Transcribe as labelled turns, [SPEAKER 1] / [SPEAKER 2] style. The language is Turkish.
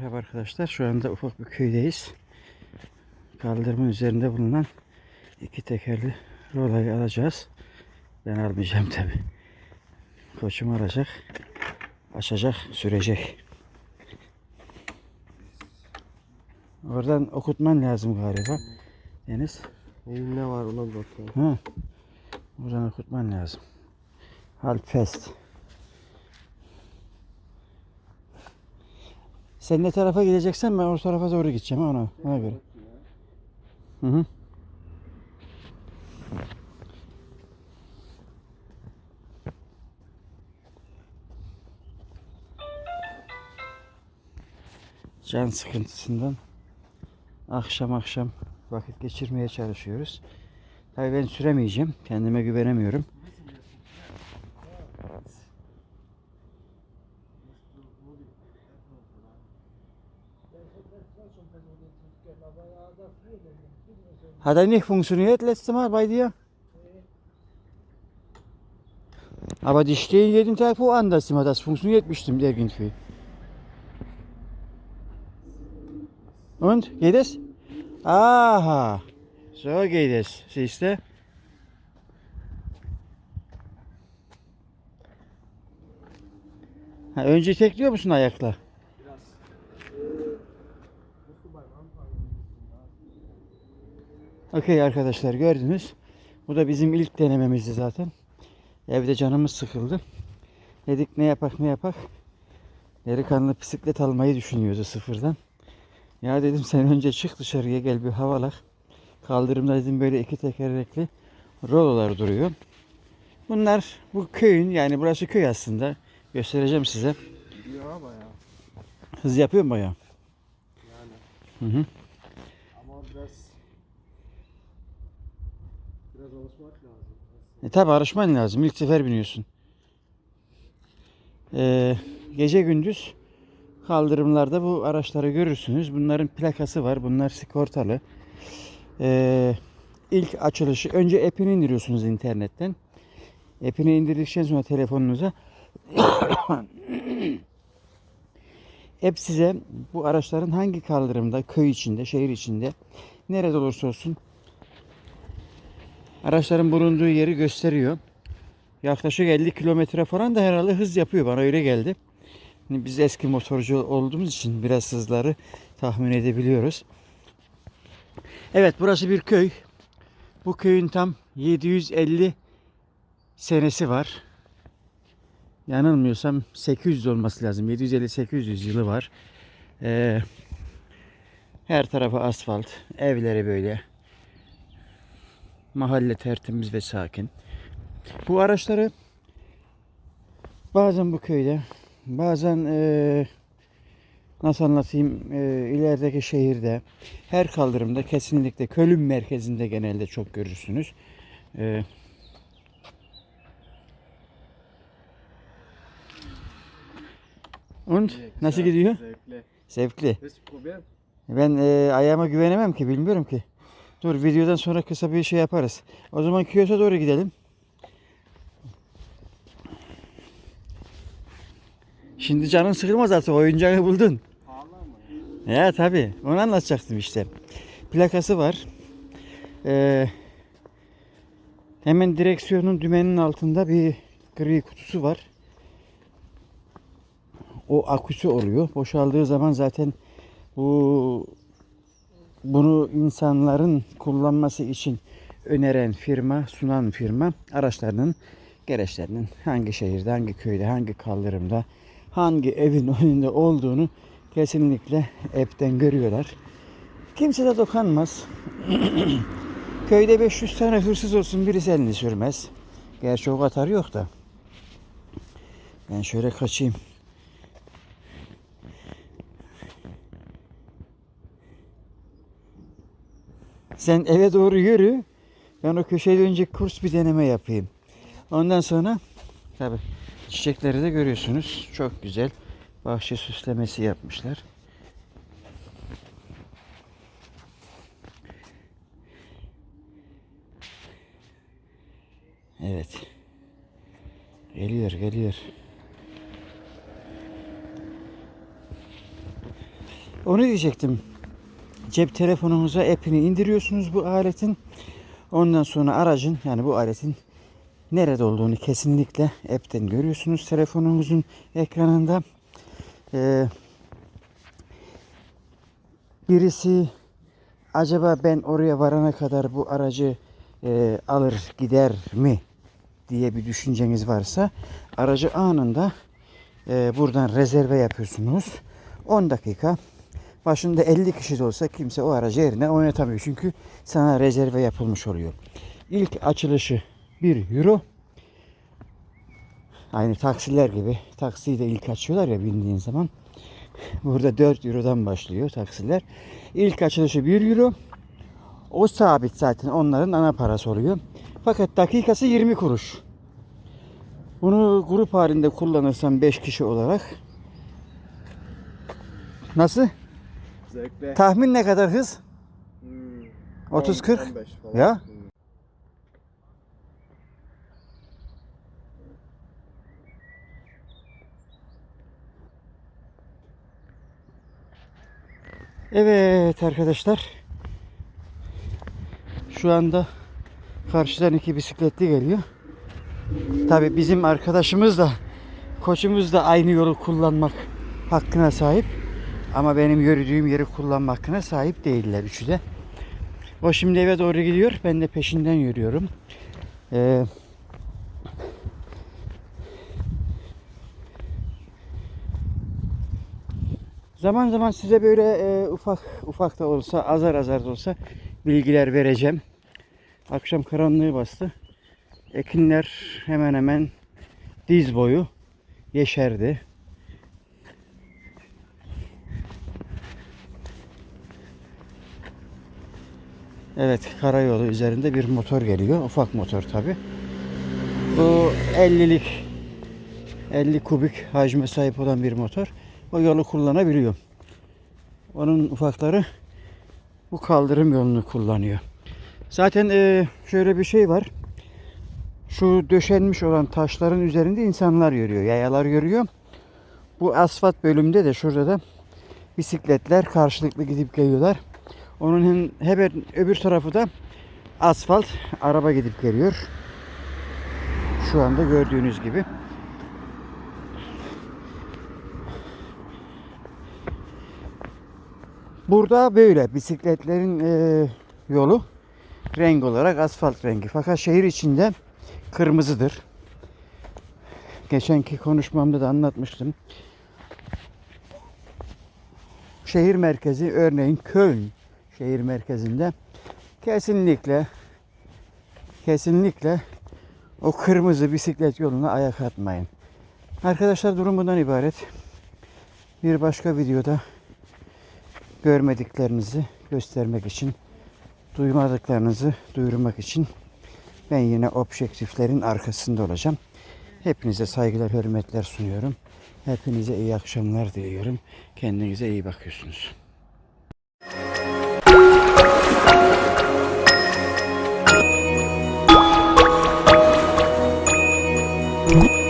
[SPEAKER 1] Merhaba arkadaşlar. Şu anda ufak bir köydeyiz. Kaldırımın üzerinde bulunan iki tekerli rolayı alacağız. Ben almayacağım tabi. Koçum alacak. Açacak, sürecek. Oradan okutman lazım galiba. Deniz.
[SPEAKER 2] Ne var ona bakalım.
[SPEAKER 1] Ha. Buradan okutman lazım. Halfest. Sen ne tarafa gideceksen ben o tarafa doğru gideceğim ona, ona göre. Hı hı. Can sıkıntısından akşam akşam vakit geçirmeye çalışıyoruz. Tabii ben süremeyeceğim. Kendime güvenemiyorum. Hat er nicht funktioniert letztes Mal bei dir? Aber die stehen jeden Tag woanders immer. Das funktioniert bestimmt irgendwie. Und? Geht es? Aha. So geht es. Siehst du? Ha, önce tekliyor musun ayakla? Okey arkadaşlar gördünüz. Bu da bizim ilk denememizdi zaten. Evde canımız sıkıldı. Dedik ne yapak ne yapak. Delikanlı bisiklet almayı düşünüyordu sıfırdan. Ya dedim sen önce çık dışarıya gel bir havalak. Kaldırımda dedim böyle iki tekerlekli rololar duruyor. Bunlar bu köyün yani burası köy aslında. Göstereceğim size.
[SPEAKER 2] Gidiyor bayağı.
[SPEAKER 1] Hız yapıyor mu bayağı?
[SPEAKER 2] Yani.
[SPEAKER 1] Hı hı.
[SPEAKER 2] Ama biraz biraz alışmak lazım.
[SPEAKER 1] E tabi arışman lazım. İlk sefer biniyorsun. Ee, gece gündüz kaldırımlarda bu araçları görürsünüz. Bunların plakası var. Bunlar sigortalı. Ee, ilk açılışı önce app'ini indiriyorsunuz internetten. App'ini indirdikten sonra telefonunuza app size bu araçların hangi kaldırımda, köy içinde, şehir içinde, nerede olursa olsun Araçların bulunduğu yeri gösteriyor. Yaklaşık 50 kilometre falan da herhalde hız yapıyor. Bana öyle geldi. Şimdi Biz eski motorcu olduğumuz için biraz hızları tahmin edebiliyoruz. Evet burası bir köy. Bu köyün tam 750 senesi var. Yanılmıyorsam 800 olması lazım. 750-800 yılı var. Ee, her tarafı asfalt. Evleri böyle. Mahalle tertemiz ve sakin. Bu araçları bazen bu köyde, bazen eee, nasıl anlatayım eee, ilerideki şehirde, her kaldırımda kesinlikle Köln merkezinde genelde çok görürsünüz. Eee, Und nasıl gidiyor?
[SPEAKER 2] Zevkli.
[SPEAKER 1] Zevkli. Ben eee, ayağıma güvenemem ki bilmiyorum ki. Dur videodan sonra kısa bir şey yaparız. O zaman Kiyos'a doğru gidelim. Şimdi canın sıkılmaz artık oyuncağını buldun.
[SPEAKER 2] Pahalı ama.
[SPEAKER 1] Ya tabi onu anlatacaktım işte. Plakası var. Ee, hemen direksiyonun dümeninin altında bir gri kutusu var. O aküsü oluyor. Boşaldığı zaman zaten bu bunu insanların kullanması için öneren firma, sunan firma araçlarının gereçlerinin hangi şehirde, hangi köyde, hangi kaldırımda, hangi evin önünde olduğunu kesinlikle app'ten görüyorlar. Kimse de dokanmaz. Köyde 500 tane hırsız olsun birisi elini sürmez. Gerçi o kadar yok da. Ben şöyle kaçayım. Sen eve doğru yürü. Ben o köşeye dönünce kurs bir deneme yapayım. Ondan sonra tabi çiçekleri de görüyorsunuz. Çok güzel. Bahçe süslemesi yapmışlar. Evet. Geliyor, geliyor. Onu diyecektim. Cep telefonunuza app'ini indiriyorsunuz bu aletin. Ondan sonra aracın yani bu aletin nerede olduğunu kesinlikle app'ten görüyorsunuz telefonunuzun ekranında. Ee, birisi acaba ben oraya varana kadar bu aracı e, alır gider mi diye bir düşünceniz varsa aracı anında e, buradan rezerve yapıyorsunuz. 10 dakika başında 50 kişi de olsa kimse o aracı yerine oynatamıyor. Çünkü sana rezerve yapılmış oluyor. İlk açılışı 1 euro. Aynı taksiler gibi. Taksiyi de ilk açıyorlar ya bindiğin zaman. Burada 4 eurodan başlıyor taksiler. İlk açılışı 1 euro. O sabit zaten onların ana parası oluyor. Fakat dakikası 20 kuruş. Bunu grup halinde kullanırsan 5 kişi olarak nasıl?
[SPEAKER 2] Zevkle.
[SPEAKER 1] Tahmin ne kadar hız?
[SPEAKER 2] Hmm,
[SPEAKER 1] 30-40?
[SPEAKER 2] 15 falan.
[SPEAKER 1] Ya?
[SPEAKER 2] Hmm.
[SPEAKER 1] Evet arkadaşlar. Şu anda karşıdan iki bisikletli geliyor. Tabi bizim arkadaşımız da koçumuz da aynı yolu kullanmak hakkına sahip. Ama benim yürüdüğüm yeri kullanma hakkına sahip değiller üçü de. O şimdi eve doğru gidiyor. Ben de peşinden yürüyorum. Ee, Zaman zaman size böyle e, ufak ufak da olsa azar azar da olsa bilgiler vereceğim. Akşam karanlığı bastı. Ekinler hemen hemen diz boyu yeşerdi. Evet karayolu üzerinde bir motor geliyor. Ufak motor tabi. Bu 50'lik 50 kubik hacme sahip olan bir motor. O yolu kullanabiliyor. Onun ufakları bu kaldırım yolunu kullanıyor. Zaten e, şöyle bir şey var. Şu döşenmiş olan taşların üzerinde insanlar yürüyor, yayalar yürüyor. Bu asfalt bölümünde de şurada da bisikletler karşılıklı gidip geliyorlar. Onun hem- hemen öbür tarafı da asfalt, araba gidip geliyor. Şu anda gördüğünüz gibi. Burada böyle bisikletlerin e, yolu renk olarak asfalt rengi. Fakat şehir içinde kırmızıdır. Geçenki konuşmamda da anlatmıştım. Şehir merkezi örneğin Köln şehir merkezinde kesinlikle kesinlikle o kırmızı bisiklet yoluna ayak atmayın. Arkadaşlar durum bundan ibaret. Bir başka videoda görmediklerinizi göstermek için, duymadıklarınızı duyurmak için ben yine objektiflerin arkasında olacağım. Hepinize saygılar, hürmetler sunuyorum. Hepinize iyi akşamlar diliyorum. Kendinize iyi bakıyorsunuz.
[SPEAKER 3] Thank you.